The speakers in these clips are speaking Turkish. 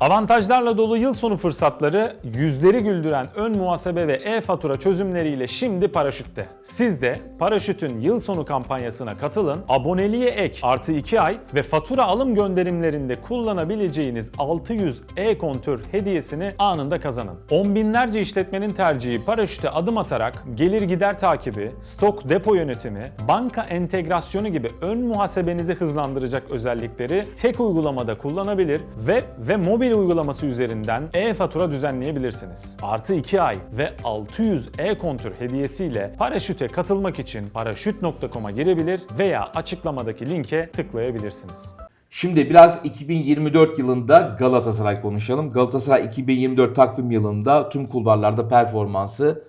Avantajlarla dolu yıl sonu fırsatları yüzleri güldüren ön muhasebe ve e-fatura çözümleriyle şimdi Paraşüt'te. Siz de Paraşüt'ün yıl sonu kampanyasına katılın, aboneliğe ek artı 2 ay ve fatura alım gönderimlerinde kullanabileceğiniz 600 e-kontör hediyesini anında kazanın. On binlerce işletmenin tercihi Paraşüt'e adım atarak gelir gider takibi, stok depo yönetimi, banka entegrasyonu gibi ön muhasebenizi hızlandıracak özellikleri tek uygulamada kullanabilir, web ve mobil uygulaması üzerinden e-fatura düzenleyebilirsiniz. Artı 2 ay ve 600 e-kontür hediyesiyle paraşüte katılmak için paraşüt.com'a girebilir veya açıklamadaki linke tıklayabilirsiniz. Şimdi biraz 2024 yılında Galatasaray konuşalım. Galatasaray 2024 takvim yılında tüm kulvarlarda performansı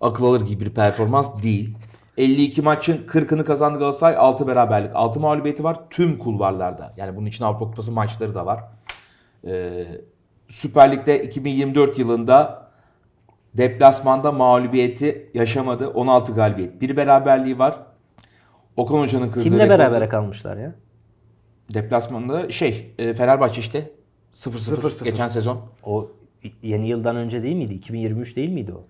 akıl alır gibi bir performans değil. 52 maçın 40'ını kazandı Galatasaray. 6 beraberlik, 6 mağlubiyeti var tüm kulvarlarda. Yani bunun için Avrupa Kupası maçları da var. Ee, Süper Lig'de 2024 yılında deplasmanda mağlubiyeti yaşamadı. 16 galibiyet. Bir beraberliği var. Okan Hoca'nın kırdığı Kimle rekoru- berabere kalmışlar ya? Deplasmanda şey e, Fenerbahçe işte 0-0 0-0. geçen sezon. O yeni yıldan önce değil miydi? 2023 değil miydi o?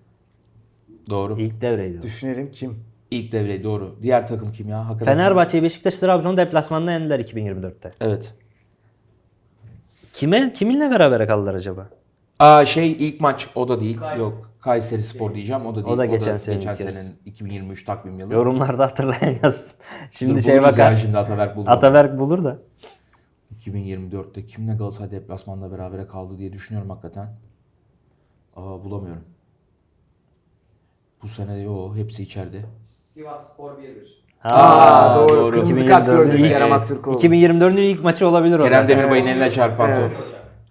Doğru. İlk, İlk devreydi o. Düşünelim kim? devre doğru. Diğer takım kim ya? Hakikaten. Fenerbahçe, Beşiktaş, Trabzon deplasmanında yendiler 2024'te. Evet. Kime, kiminle berabere kaldılar acaba? Aa şey ilk maç o da değil. Yok. Kayseri Spor diyeceğim. O da değil. da geçen senenin geçen ülkesi. senenin 2023 takvim yılı. Yorumlarda hatırlayan yazsın. Şimdi Dur, şey buluruz bakar. yani şimdi Ataberk buldu. Ataberk bulur da. 2024'te kimle Galatasaray deplasmanda berabere kaldı diye düşünüyorum hakikaten. Aa bulamıyorum. Bu sene yo hepsi içeride. Sivas Spor 1-1. Aa, doğru. doğru. Kırmızı kart 2024'ün gördük ilk- Kerem Aktürkoğlu. 2024'ün ilk maçı olabilir o Kerem zaten. Demirbay'ın eline çarpan top. Evet.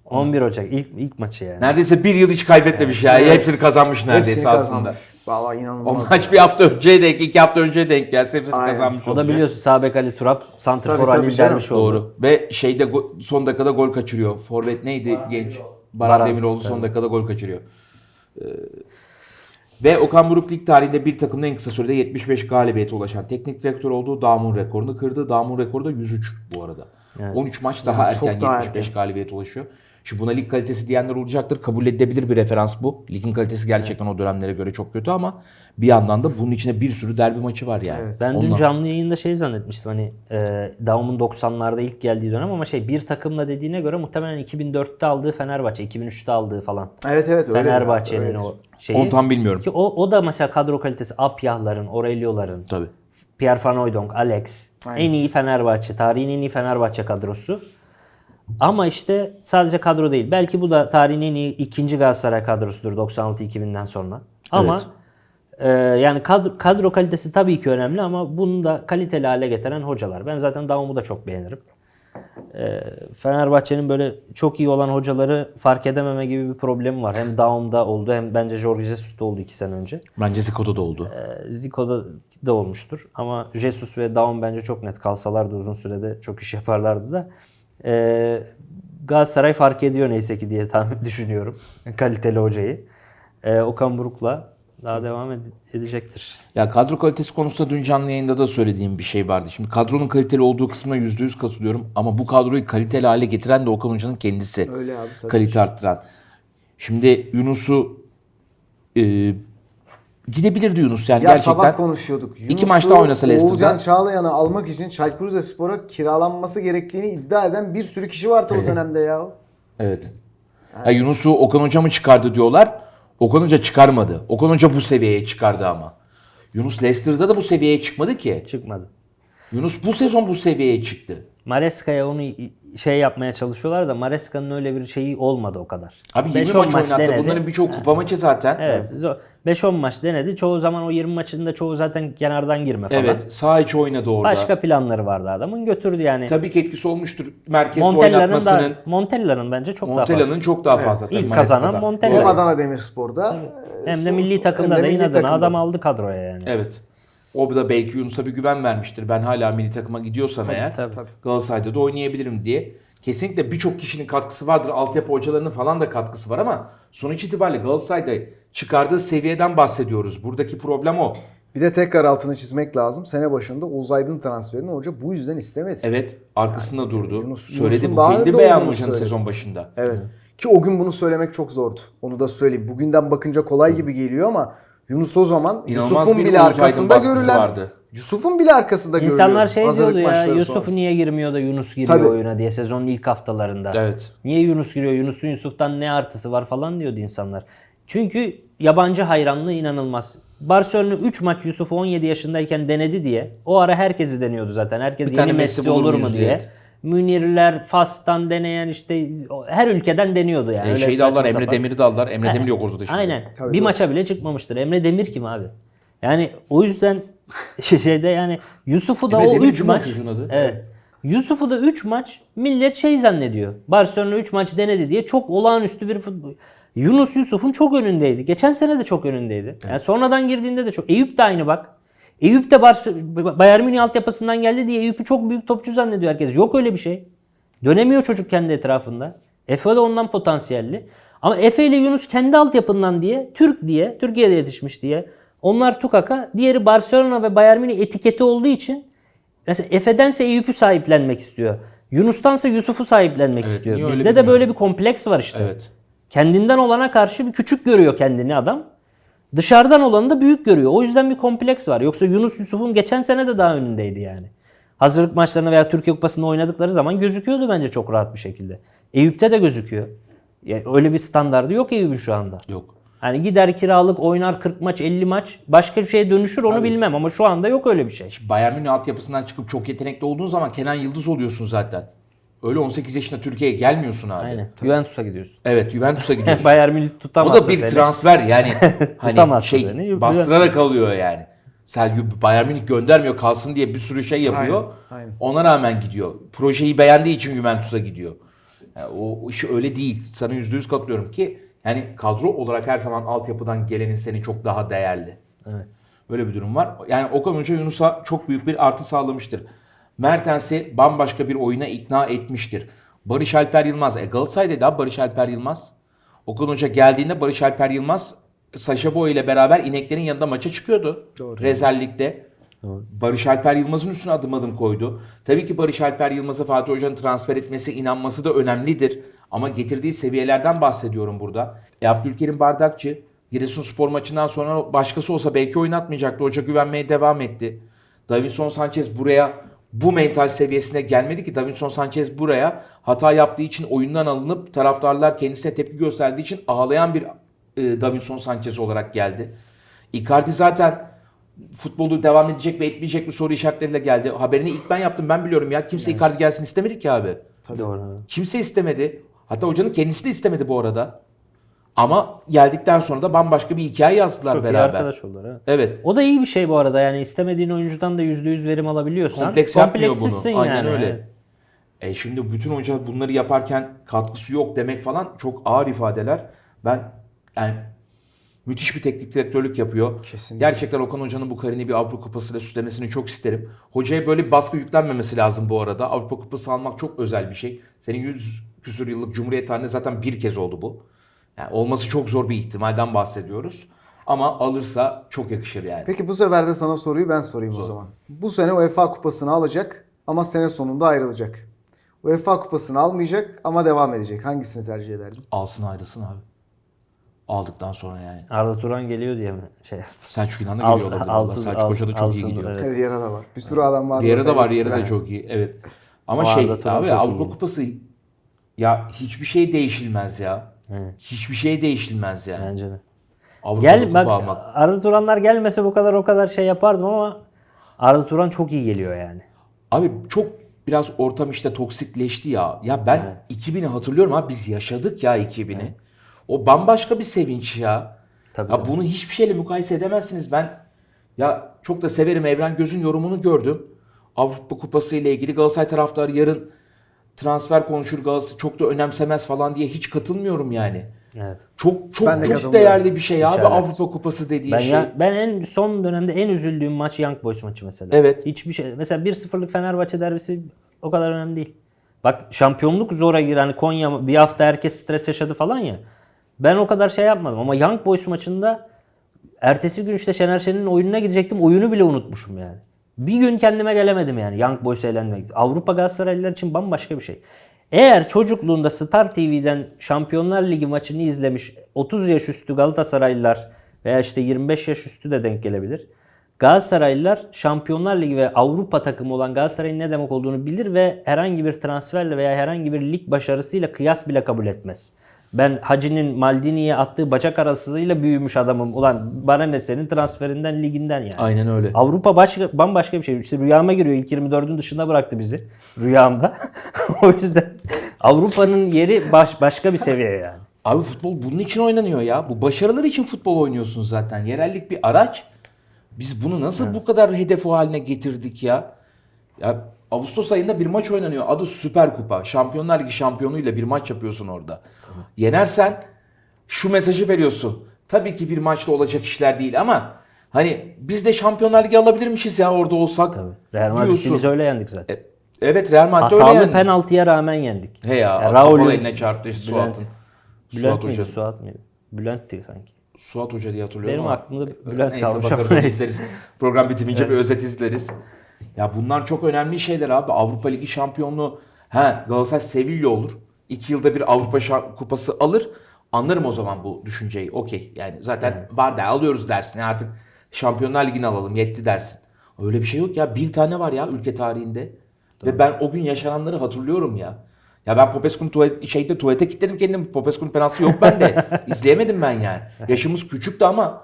11 Ocak ilk ilk maçı yani. Neredeyse bir yıl hiç kaybetmemiş ya. Evet. Hepsini kazanmış neredeyse Hepsini aslında. kazanmış. Vallahi O inanılmaz. maç bir hafta önceye denk, iki hafta önceye denk gelse hepsini Aynen. kazanmış O da olacak. biliyorsun Sabek Ali Turap, Santrfor Tabii, tabii Ali canım. Dervişoğlu. Doğru. Ve şeyde go- son dakikada gol kaçırıyor. Forvet neydi genç? Baran, Baran, Demiroğlu son dakikada gol kaçırıyor. Ve Okan Buruk lig tarihinde bir takımın en kısa sürede 75 galibiyete ulaşan teknik direktör olduğu Damun rekorunu kırdı. Damun rekoru da 103 bu arada. 13 maç daha Yani erken daha 75 erken. galibiyete ulaşıyor. Şimdi buna lig kalitesi diyenler olacaktır. Kabul edilebilir bir referans bu. Ligin kalitesi gerçekten o dönemlere göre çok kötü ama bir yandan da bunun içinde bir sürü derbi maçı var yani. Evet. Ben dün Ondan- canlı yayında şey zannetmiştim hani e, Daum'un 90'larda ilk geldiği dönem ama şey bir takımla dediğine göre muhtemelen 2004'te aldığı Fenerbahçe, 2003'te aldığı falan. Evet evet öyle. Fenerbahçe'nin o şeyi. Onu tam bilmiyorum. Ki o, o da mesela kadro kalitesi Apyah'ların, Aurelio'ların, Tabii. Pierre Van Hooijdonk, Alex. Aynen. En iyi Fenerbahçe, tarihin en iyi Fenerbahçe kadrosu. Ama işte sadece kadro değil. Belki bu da tarihin en iyi ikinci Galatasaray kadrosudur 96-2000'den sonra. Ama e, yani kadro, kadro kalitesi tabii ki önemli ama bunu da kaliteli hale getiren hocalar. Ben zaten Davum'u da çok beğenirim. E, Fenerbahçe'nin böyle çok iyi olan hocaları fark edememe gibi bir problemi var. Hem Davum'da oldu hem bence Jorge Jesus'ta oldu iki sene önce. Bence Zico'da da oldu. Zico'da da olmuştur. Ama Jesus ve Daum bence çok net kalsalardı uzun sürede çok iş yaparlardı da. Ee, Galatasaray fark ediyor neyse ki diye tahmin düşünüyorum. Kaliteli hocayı. Ee, Okan Buruk'la daha devam ed- edecektir. Ya kadro kalitesi konusunda dün canlı yayında da söylediğim bir şey vardı. Şimdi kadronun kaliteli olduğu kısmına %100 katılıyorum. Ama bu kadroyu kaliteli hale getiren de Okan Hoca'nın kendisi. Öyle abi tabii. Kalite arttıran. Şimdi Yunus'u e, gidebilirdi Yunus yani Ya gerçekten. sabah konuşuyorduk. İki Yunus'u, maç daha oynasa Leicester'da. Oğulcan Çağlayan'ı almak için Çaykur Rizespor'a kiralanması gerektiğini iddia eden bir sürü kişi vardı o dönemde ya. Evet. Ya Yunus'u Okan Hoca mı çıkardı diyorlar. Okan Hoca çıkarmadı. Okan Hoca bu seviyeye çıkardı ama. Yunus Leicester'da da bu seviyeye çıkmadı ki. Çıkmadı. Yunus bu sezon bu seviyeye çıktı. Mareska'ya onu şey yapmaya çalışıyorlar da Mareska'nın öyle bir şeyi olmadı o kadar. Abi 20 5-10 maç, oynattı. denedi. Bunların birçoğu kupa maçı zaten. Evet. zor. 5-10 maç denedi. Çoğu zaman o 20 maçında çoğu zaten kenardan girme falan. Evet. Sağ içi oynadı orada. Başka planları vardı adamın. Götürdü yani. Tabii ki etkisi olmuştur. Merkezde Montella'nın oynatmasının. da Montella'nın bence çok daha fazla. Montella'nın çok daha fazla. tabii İlk kazanan Montella. Hem Evet. Adana Demirspor'da. e, Hem de so- milli takımda da inadına adam aldı kadroya yani. Evet. O da belki Yunus'a bir güven vermiştir. Ben hala milli takıma gidiyorsam eğer tabii. Galatasaray'da da oynayabilirim diye. Kesinlikle birçok kişinin katkısı vardır. Altyapı hocalarının falan da katkısı var ama sonuç itibariyle Galatasaray'da çıkardığı seviyeden bahsediyoruz. Buradaki problem o. Bir de tekrar altını çizmek lazım. Sene başında Oğuz Aydın transferini hoca bu yüzden istemedi. Evet arkasında durdu. Yunus- söyledi Yunus'un bu kendi beyan hocanın sezon başında. Evet. Ki o gün bunu söylemek çok zordu. Onu da söyleyeyim. Bugünden bakınca kolay gibi geliyor ama Yunus o zaman İnanılmaz Yusuf'un bir bile Aydın arkasında baskısı görülen vardı. Yusuf'un bile arkasında İnsanlar görülen şey hazırlık diyordu ya Yusuf sonrası. niye girmiyor da Yunus giriyor Tabii. oyuna diye sezonun ilk haftalarında. Evet. Niye Yunus giriyor? Yunus'un Yusuf'tan ne artısı var falan diyordu insanlar. Çünkü yabancı hayranlığı inanılmaz. Barcelona 3 maç Yusuf'u 17 yaşındayken denedi diye. O ara herkesi deniyordu zaten. Herkes Bir yeni Messi, olur mu diye. diye. Münirler, Fas'tan deneyen işte her ülkeden deniyordu yani. E, şeyi de aldılar, Emre. Demir'i de aldılar. Emre. Demir yok ortada şimdi. Aynen. Tabii bir doğru. maça bile çıkmamıştır. Emre Demir kim abi? Yani o yüzden şeyde yani Yusuf'u da Emre o Demir 3 Cuma maç adı. Evet. Yusuf'u da 3 maç millet şey zannediyor. Barcelona 3 maç denedi diye çok olağanüstü bir futbol. Yunus Yusuf'un çok önündeydi. Geçen sene de çok önündeydi. Yani sonradan girdiğinde de çok. Eyüp de aynı bak. Eyüp de Bar- Bayern Münih altyapısından geldi diye Eyüp'ü çok büyük topçu zannediyor herkes. Yok öyle bir şey. Dönemiyor çocuk kendi etrafında. Efe de ondan potansiyelli. Ama Efe ile Yunus kendi altyapından diye, Türk diye, Türkiye'de yetişmiş diye. Onlar Tukaka, diğeri Barcelona ve Bayern Münih etiketi olduğu için mesela Efe'dense Eyüp'ü sahiplenmek istiyor. Yunus'tansa Yusuf'u sahiplenmek Evet, istiyor. Bizde de bilmiyorum. böyle bir kompleks var işte. Evet. Kendinden olana karşı bir küçük görüyor kendini adam. Dışarıdan olanı da büyük görüyor. O yüzden bir kompleks var. Yoksa Yunus Yusuf'un geçen sene de daha önündeydi yani. Hazırlık maçlarında veya Türkiye Kupası'nda oynadıkları zaman gözüküyordu bence çok rahat bir şekilde. Eyüp'te de gözüküyor. Ya öyle bir standardı yok Eyüp'ün şu anda. Yok. Hani gider kiralık oynar 40 maç 50 maç başka bir şeye dönüşür onu bilmem ama şu anda yok öyle bir şey. Bayern Münih altyapısından çıkıp çok yetenekli olduğun zaman Kenan Yıldız oluyorsun zaten. Öyle 18 yaşında Türkiye'ye gelmiyorsun abi. Aynen. Juventus'a gidiyorsun. Evet Juventus'a gidiyorsun. Bayern Münih o tutamazsa da bir seni. transfer yani. hani şey seni. bastırarak alıyor yani. Sen Bayern Münih göndermiyor kalsın diye bir sürü şey yapıyor. Aynen, aynen. Ona rağmen gidiyor. Projeyi beğendiği için Juventus'a gidiyor. Yani o, o işi öyle değil. Sana yüzde yüz katılıyorum ki yani kadro olarak her zaman altyapıdan gelenin senin çok daha değerli. Evet. Böyle bir durum var. Yani Okan Hoca Yunus'a çok büyük bir artı sağlamıştır. Mertens'i bambaşka bir oyuna ikna etmiştir. Barış Alper Yılmaz. E Galatasaray'da daha Barış Alper Yılmaz. Okan Hoca geldiğinde Barış Alper Yılmaz Saşa Boy ile beraber ineklerin yanında maça çıkıyordu. Doğru. Rezerlikte. Barış Alper Yılmaz'ın üstüne adım adım koydu. Tabii ki Barış Alper Yılmaz'a Fatih Hoca'nın transfer etmesi, inanması da önemlidir. Ama getirdiği seviyelerden bahsediyorum burada. E, Abdülkerim Bardakçı Giresunspor maçından sonra başkası olsa belki oynatmayacaktı. Hoca güvenmeye devam etti. Davinson Sanchez buraya bu mental seviyesine gelmedi ki Davinson Sanchez buraya hata yaptığı için oyundan alınıp taraftarlar kendisine tepki gösterdiği için ağlayan bir e, Davinson Sanchez olarak geldi. Icardi zaten futbolu devam edecek ve etmeyecek mi soru işaretleriyle geldi. Haberini ilk ben yaptım ben biliyorum ya. Kimse Icardi gelsin istemedi ki abi. Doğru. Kimse istemedi. Hatta hocanın kendisi de istemedi bu arada. Ama geldikten sonra da bambaşka bir hikaye yazdılar Çok iyi beraber. arkadaş oldular. Evet. Evet. O da iyi bir şey bu arada yani istemediğin oyuncudan da %100 verim alabiliyorsan Kompleks yapmıyor kompleksizsin bunu. Aynen yani. öyle. E şimdi bütün hoca bunları yaparken katkısı yok demek falan çok ağır ifadeler. Ben yani müthiş bir teknik direktörlük yapıyor. Kesinlikle. Gerçekten Okan Hoca'nın bu kariyerini bir Avrupa Kupası'yla süslemesini çok isterim. Hocaya böyle bir baskı yüklenmemesi lazım bu arada. Avrupa Kupası almak çok özel bir şey. Senin 100 küsur yıllık Cumhuriyet tarihinde zaten bir kez oldu bu. Yani olması çok zor bir ihtimalden bahsediyoruz. Ama alırsa çok yakışır yani. Peki bu sefer de sana soruyu ben sorayım o zaman. Bu sene UEFA kupasını alacak ama sene sonunda ayrılacak. UEFA kupasını almayacak ama devam edecek. Hangisini tercih ederdin? Alsın ayrılsın abi. Aldıktan sonra yani. Arda Turan geliyor diye mi şey yaptın? Selçuk İnan da geliyor olabilir. altın- Selçuk Hoca da çok iyi altın, gidiyor. evet. Evet. Riera var. Bir sürü adam var. Da orada var. Yetiştiren. da çok iyi. Evet. Ama O şey abi Avrupa iyi. Kupası ya hiçbir şey değişilmez ya. Evet. Hiçbir şey değişilmez yani. Bence de. Avrupa'da Gel bak almak. Arda Turanlar gelmese bu kadar o kadar şey yapardım ama Arda Turan çok iyi geliyor yani. Abi çok biraz ortam işte toksikleşti ya. Ya ben 2000'i hatırlıyorum abi biz yaşadık ya 2000'i. O bambaşka bir sevinç ya. Tabii, ya tabii. bunu hiçbir şeyle mukayese edemezsiniz. Ben ya çok da severim Evren Göz'ün yorumunu gördüm. Avrupa Kupası ile ilgili Galatasaray taraftarı yarın transfer konuşur Galatasaray çok da önemsemez falan diye hiç katılmıyorum yani. Evet. Çok çok Ben de çok değerli bir şey abi İşaret. Avrupa Kupası dediği Ben, şey. ya- ben en son dönemde en üzüldüğüm maç Young Boys maçı mesela. Evet. Hiçbir şey. Mesela 1-0'lık Fenerbahçe derbisi o kadar önemli değil. Bak şampiyonluk zora giren hani Konya bir hafta herkes stres yaşadı falan ya. Ben o kadar şey yapmadım ama Young Boys maçında ertesi gün işte Şener Şen'in oyununa gidecektim. Oyunu bile unutmuşum yani. Bir gün kendime gelemedim yani Young Boys'a elenmek. Avrupa Galatasaraylılar için bambaşka bir şey. Eğer çocukluğunda Star TV'den Şampiyonlar Ligi maçını izlemiş 30 yaş üstü Galatasaraylılar veya işte 25 yaş üstü de denk gelebilir. Galatasaraylılar Şampiyonlar Ligi ve Avrupa takımı olan Galatasaray'ın ne demek olduğunu bilir ve herhangi bir transferle veya herhangi bir lig başarısıyla kıyas bile kabul etmez. Ben Hacı'nin Maldini'ye attığı bacak arasıyla büyümüş adamım. Ulan bana ne senin transferinden liginden yani. Aynen öyle. Avrupa başka bambaşka bir şey. İşte rüyama giriyor. İlk 24'ün dışında bıraktı bizi rüyamda. o yüzden Avrupa'nın yeri baş, başka bir seviye yani. Abi futbol bunun için oynanıyor ya. Bu başarılar için futbol oynuyorsun zaten. Yerellik bir araç. Biz bunu nasıl bu kadar hedef haline getirdik ya? Ya Ağustos ayında bir maç oynanıyor. Adı Süper Kupa. Şampiyonlar Ligi şampiyonuyla bir maç yapıyorsun orada. Yenersen şu mesajı veriyorsun. Tabii ki bir maçta olacak işler değil ama hani biz de Şampiyonlar Ligi alabilirmişiz ya orada olsak. Tabii. Real Madrid'i biz öyle yendik zaten. E, Evet Real Madrid öyle Hatalı yani. penaltıya rağmen yendik. He ya, Ya Raul eline çarptı işte Bülent- Suat'ın. Bülent Suat miydi? Hoca. Suat mıydı? Bülent'ti sanki. Suat Hoca diye hatırlıyorum Benim ama. aklımda Bülent Neyse kalmış ama neyse. Program bitimince bir özet izleriz. Ya bunlar çok önemli şeyler abi. Avrupa Ligi şampiyonluğu. He Galatasaray Sevilla olur. İki yılda bir Avrupa Şa- kupası alır. Anlarım o zaman bu düşünceyi. Okey. Yani zaten var da alıyoruz dersin. Yani artık Şampiyonlar Ligi'ni alalım. Yetti dersin. Öyle bir şey yok ya. Bir tane var ya ülke tarihinde. Ve ben o gün yaşananları hatırlıyorum ya. Ya ben Popescu'nun tuvalet, şeyde tuvalete kilitledim kendimi. Popescu'nun penaltısı yok bende. İzleyemedim ben yani. Yaşımız küçüktü ama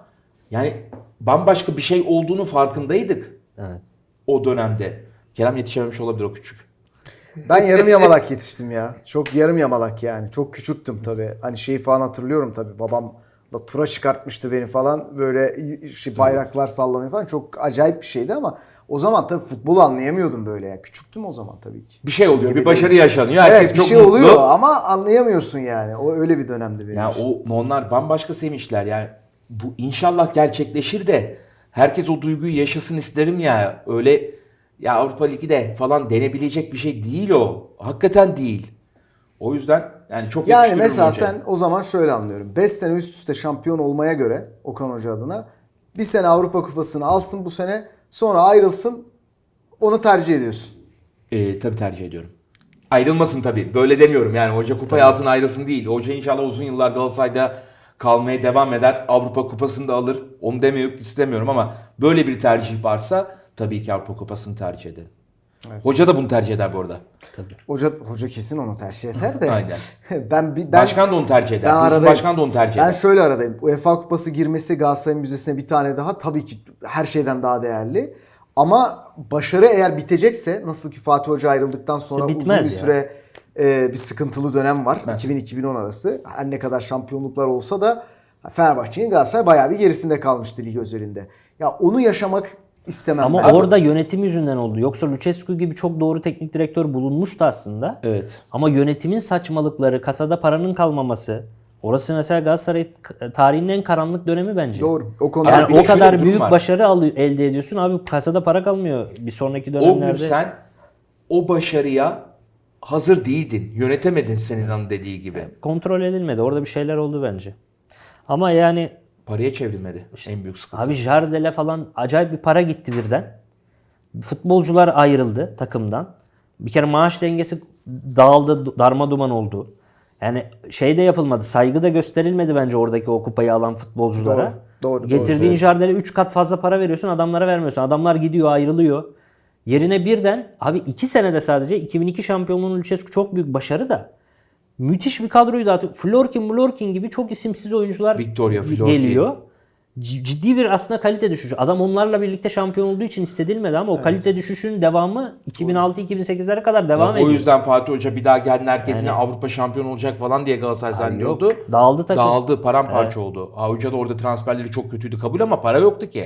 yani bambaşka bir şey olduğunu farkındaydık Evet. o dönemde. Kerem yetişememiş olabilir o küçük. Ben yarım yamalak yetiştim ya. Çok yarım yamalak yani. Çok küçüktüm tabii. Hani şeyi falan hatırlıyorum tabii. Babam da tura çıkartmıştı beni falan. Böyle şey, bayraklar sallanıyor falan. Çok acayip bir şeydi ama o zaman tabii futbolu anlayamıyordum böyle ya. Küçüktüm o zaman tabii ki. Bir şey oluyor, bir başarı değil. yaşanıyor. Herkes Evet bir çok şey mutlu. oluyor ama anlayamıyorsun yani. O öyle bir dönemdi benim Ya için. o onlar bambaşka sevinçler. Yani bu inşallah gerçekleşir de herkes o duyguyu yaşasın isterim ya. Öyle ya Avrupa Ligi de falan denebilecek bir şey değil o. Hakikaten değil. O yüzden yani çok Yani mesela hocaya. sen o zaman şöyle anlıyorum. 5 sene üst üste şampiyon olmaya göre Okan Hoca adına bir sene Avrupa Kupası'nı alsın bu sene sonra ayrılsın onu tercih ediyorsun. Ee, tabii tercih ediyorum. Ayrılmasın tabii. Böyle demiyorum yani. Hoca kupayı alsın ayrılsın değil. Hoca inşallah uzun yıllar Galatasaray'da kalmaya devam eder. Avrupa kupasını da alır. Onu demek istemiyorum ama böyle bir tercih varsa tabii ki Avrupa kupasını tercih ederim. Hoca da bunu tercih eder bu arada. Hoca hoca kesin onu tercih eder de. Aynen. ben bir ben Başkan da onu tercih eder. ben aradayım. Başkan da onu tercih Ben eder. şöyle aradayım. UEFA Kupası girmesi Galatasaray Müzesi'ne bir tane daha tabii ki her şeyden daha değerli. Ama başarı eğer bitecekse nasıl ki Fatih Hoca ayrıldıktan sonra İşte uzun bir ya. süre e, bir sıkıntılı dönem var. Bitmez. 2000-2010 arası. Her ne kadar şampiyonluklar olsa da Fenerbahçe'nin Galatasaray bayağı bir gerisinde kalmıştı lig özelinde. Ya onu yaşamak istemem Ama ben. orada yönetim yüzünden oldu. Yoksa Lucescu gibi çok doğru teknik direktör bulunmuştu aslında. Evet. Ama yönetimin saçmalıkları, kasada paranın kalmaması. Orası mesela Galatasaray tarihinin en karanlık dönemi bence. Doğru. O konuda Yani Yani bir o şöyle kadar büyük var. başarı alıyor, elde ediyorsun. Abi kasada para kalmıyor bir sonraki O gün dönemlerde. sen o başarıya hazır değildin. Yönetemedin Sinan'ın dediği gibi. Kontrol edilmedi. Orada bir şeyler oldu bence. Ama yani Paraya çevrilmedi. en büyük sıkıntı. abi Jardel'e falan acayip bir para gitti birden. Futbolcular ayrıldı takımdan. Bir kere maaş dengesi dağıldı, darma duman oldu. Yani şey de yapılmadı, saygı da gösterilmedi bence oradaki o kupayı alan futbolculara. Doğru, doğru, doğru Getirdiğin Jardel'e 3 kat fazla para veriyorsun, adamlara vermiyorsun. Adamlar gidiyor, ayrılıyor. Yerine birden abi 2 senede sadece 2002 şampiyonluğunun Lucescu çok büyük başarı da müthiş bir kadroyu dağıtıyor. Florkin, Florkin gibi çok isimsiz oyuncular Victoria, Florkin. geliyor. Ciddi bir aslında kalite düşüşü. Adam onlarla birlikte şampiyon olduğu için hissedilmedi ama o kalite düşüşünün devamı 2006-2008'lere kadar devam o ediyor. yüzden Fatih Hoca bir daha geldi herkesine Avrupa şampiyon olacak falan diye Galatasaray zannediyordu. yok. Dağıldı takım. Dağıldı, paramparça oldu. Ha, Hoca da orada transferleri çok kötüydü kabul ama para yoktu ki.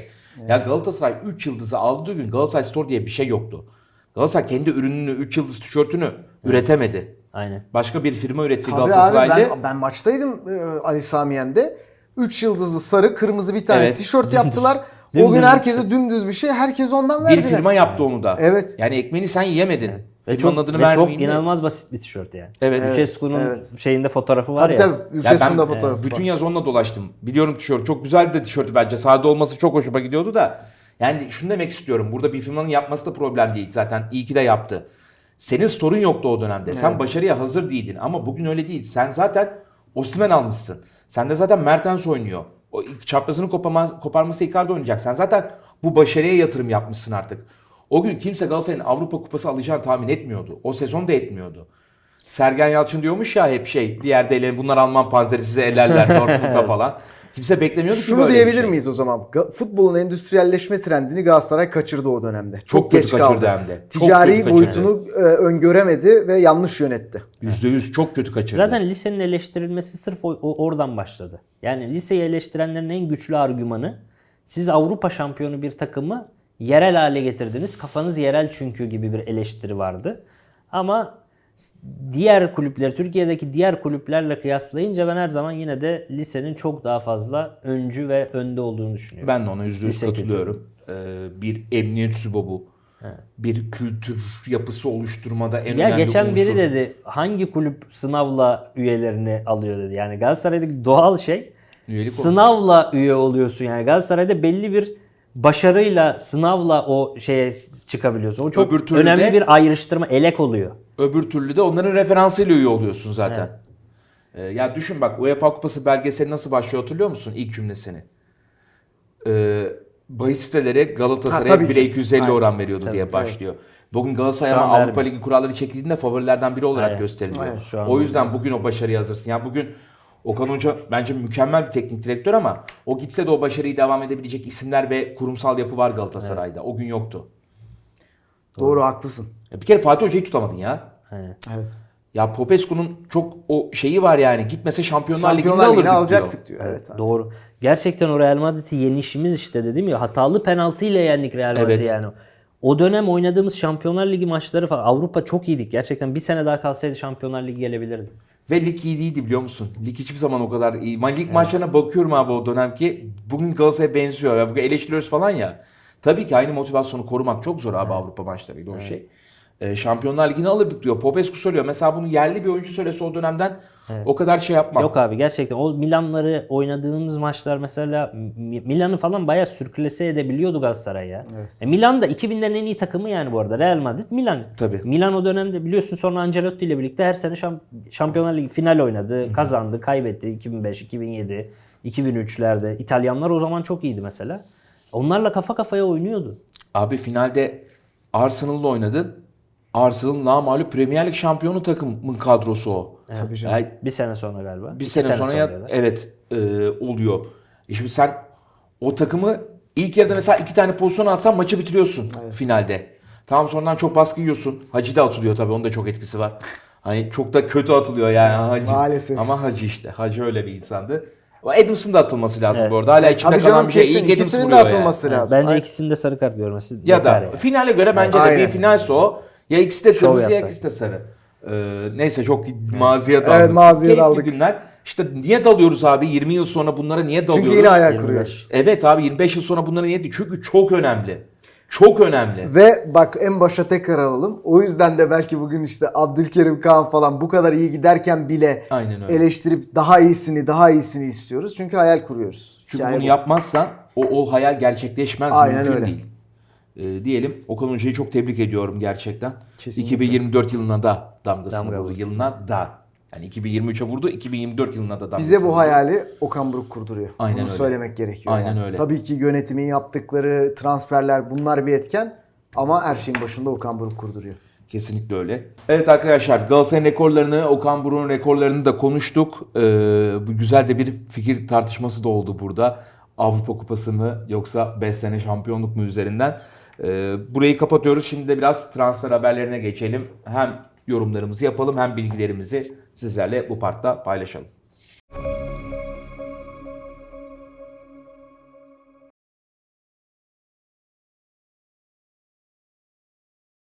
Ya Galatasaray 3 yıldızı aldığı gün Galatasaray Store diye bir şey yoktu. Galatasaray kendi ürününü 3 yıldız tişörtünü üretemedi. Aynen. Başka bir firma üretti Tabii abi Galatasaray'da. ben, ben maçtaydım e, Ali Sami Yen'de. 3 yıldızlı sarı kırmızı bir tane Evet. tişört yaptılar. o Dümdüz gün bir herkese dümdüz bir şey. Herkes ondan bir verdiler. firma yaptı onu da. Evet. Yani ekmeğini sen yiyemedin. Ve Firmanın çok, adını ve çok vermeyeyim de. inanılmaz basit bir tişört yani. Evet. Lucescu'nun evet. şeyinde fotoğrafı var Tabii ya. tabii. Ya ben fotoğrafı bütün var. yaz onunla dolaştım. Biliyorum tişört çok güzel de tişörtü bence. Sade olması çok hoşuma gidiyordu da. Yani şunu demek istiyorum. Burada bir firmanın yapması da problem değil. Zaten iyi ki de yaptı. Senin sorun yoktu o dönemde. Sen Evet. başarıya hazır değildin ama bugün öyle değil. Sen zaten Osimhen almışsın. Sen de zaten Mertens oynuyor. O ilk çaprazını koparma, koparması Icardi oynayacak. Sen zaten bu başarıya yatırım yapmışsın artık. O gün kimse Galatasaray'ın Avrupa Kupası alacağını tahmin etmiyordu. O sezon da etmiyordu. Sergen Yalçın diyormuş ya hep şey diğer delen bunlar Alman panzeri size ellerler Dortmund'da falan. Kimse beklemiyordu ki Şunu böyle bir diyebilir şey. miyiz o zaman? Ga- Futbolun endüstriyelleşme trendini Galatasaray kaçırdı o dönemde. Çok, kötü geç kaçırdı kaldı. hem de. Çok Ticari kötü kaçırdı. boyutunu e, öngöremedi ve yanlış yönetti. %100 çok kötü kaçırdı. Zaten lisenin eleştirilmesi sırf o- o- oradan başladı. Yani liseyi eleştirenlerin en güçlü argümanı siz Avrupa şampiyonu bir takımı yerel hale getirdiniz. Kafanız yerel çünkü gibi bir eleştiri vardı. Ama diğer kulüpleri, Türkiye'deki diğer kulüplerle kıyaslayınca ben her zaman yine de lisenin çok daha fazla öncü ve önde olduğunu düşünüyorum. Ben de ona %100 Lise katılıyorum. Ee, bir emniyet sübobu. Bir kültür yapısı oluşturmada en Ya önemli geçen unsur. biri dedi hangi kulüp sınavla üyelerini alıyor dedi. Yani Galatasaray'daki doğal şey Üyelik sınavla üye oluyorsun. Yani Galatasaray'da belli bir başarıyla sınavla o şeye çıkabiliyorsun. O çok Öbür türlü önemli de- bir ayrıştırma elek oluyor. Öbür türlü de onların referansıyla üye oluyorsun zaten. Ee, ya düşün bak UEFA Kupası belgeseli nasıl başlıyor hatırlıyor musun ilk cümlesini? Ee, bahis siteleri Ha, Galatasaray'a tabii 1'e ki. 250 Aynen. oran veriyordu Tabii, diye başlıyor. Bugün Galatasaray Şu an ama Avrupa vermiyor. Ligi kuralları çekildiğinde favorilerden biri olarak Aynen. gösteriliyor. Aynen, şu an o yüzden bugün o başarıyı hazırsın. Ya bugün Okan Hoca bence mükemmel bir teknik direktör ama o gitse de o başarıyı devam edebilecek isimler ve kurumsal yapı var Galatasaray'da. O gün yoktu. Doğru haklısın. Ya bir kere Fatih Hoca'yı tutamadın ya. Evet. Ya Popescu'nun çok o şeyi var yani. Gitmese Şampiyonlar, Ligi'nde Şampiyonlar alırdık Ligi'ni diyor. alacaktık diyor. Evet. abi. Doğru. Gerçekten o Real Madrid'i yenişimiz işte dedim ya hatalı penaltıyla yendik Real Madrid'i Evet. yani. O dönem oynadığımız Şampiyonlar Ligi maçları falan Avrupa çok iyiydik. Gerçekten bir sene daha kalsaydı Şampiyonlar Ligi gelebilirdi. Ve lig iyi değildi biliyor musun? Lig hiçbir zaman o kadar iyi. Ben lig maçlarına bakıyorum abi o dönem ki bugün Galatasaray'a benziyor. Ya bugün eleştiriyoruz falan ya. Tabii ki aynı motivasyonu korumak çok zor abi Avrupa maçlarıyla o şey. Ee, Şampiyonlar Ligi'ni alırdık diyor. Popescu söylüyor. Mesela bunu yerli bir oyuncu söylese o dönemden o kadar şey yapmam. Yok abi gerçekten o Milanları oynadığımız maçlar mesela Mi- Milan'ı falan bayağı sürklese edebiliyordu Galatasaray ya. E, Milan da 2000'lerin en iyi takımı yani bu arada. Real Madrid Milan. Tabii. Milan o dönemde biliyorsun sonra Ancelotti ile birlikte her sene şamp- Şampiyonlar Ligi final oynadı. Kazandı, kaybetti 2005, 2007, 2003'lerde. İtalyanlar o zaman çok iyiydi mesela. Onlarla kafa kafaya oynuyordu. Abi finalde Arsenal'la oynadın. Arsenal'ın namağlup Premier Lig şampiyonu takımın kadrosu o. Tabii canım. Yani Bir sene sonra galiba. bir İki sene, sonra ya, da. evet e, oluyor. E şimdi sen o takımı ilk yarıda mesela iki tane pozisyon atsan maçı bitiriyorsun finalde. Tamam sonradan çok baskı yiyorsun. Hacı da atılıyor tabii onun da çok etkisi var. Hani çok da kötü atılıyor yani Hacı. maalesef. Ama Hacı işte. Hacı öyle bir insandı. Adams'ın da atılması lazım Evet. bu arada. Hala içimde Tabii kalan canım bir şey. kesin. İlk İkisinin de yani. atılması Evet, lazım. Bence Ay- ikisinde sarı kart görmesi Ya da yani. finale göre bence de Aynen. bir finalse o. Ya ikisi de Şov kırmızı ya yaptı. ikisi de sarı. Ee, neyse çok maziye daldık. Evet, maziye Keyifli daldık. günler. İşte niye dalıyoruz abi 20 yıl sonra bunlara niye dalıyoruz? Çünkü yine hayal 25. kuruyoruz. Evet abi 25 yıl sonra bunlara niye? Çünkü çok önemli. Çok önemli. Ve bak en başa tekrar alalım. O yüzden de belki bugün işte Abdülkerim Kaan falan bu kadar iyi giderken bile Aynen öyle. eleştirip daha iyisini daha iyisini istiyoruz. Çünkü hayal kuruyoruz. Çünkü Hikaye bunu bu. yapmazsan o, o hayal gerçekleşmez. Aynen mümkün öyle. değil. Ee, diyelim Okan Hoca'yı çok tebrik ediyorum gerçekten. Kesinlikle. 2024 yılına da damgasını Damga vurdu. Yılına da. Yani 2023'e vurdu, 2024 yılına da damgasını Bize bu vurdu. hayali Okan Buruk kurduruyor. Aynen Bunu öyle. söylemek gerekiyor. Aynen yani. öyle. Tabii ki yönetimin yaptıkları transferler bunlar bir etken ama her şeyin başında Okan Buruk kurduruyor. Kesinlikle öyle. Evet arkadaşlar Galatasaray'ın rekorlarını, Okan Buruk'un rekorlarını da konuştuk. Ee, bu güzel de bir fikir tartışması da oldu burada. Avrupa Kupası mı yoksa 5 sene şampiyonluk mu üzerinden. Ee, burayı kapatıyoruz. Şimdi de biraz transfer haberlerine geçelim. Hem yorumlarımızı yapalım hem bilgilerimizi sizlerle bu partta paylaşalım.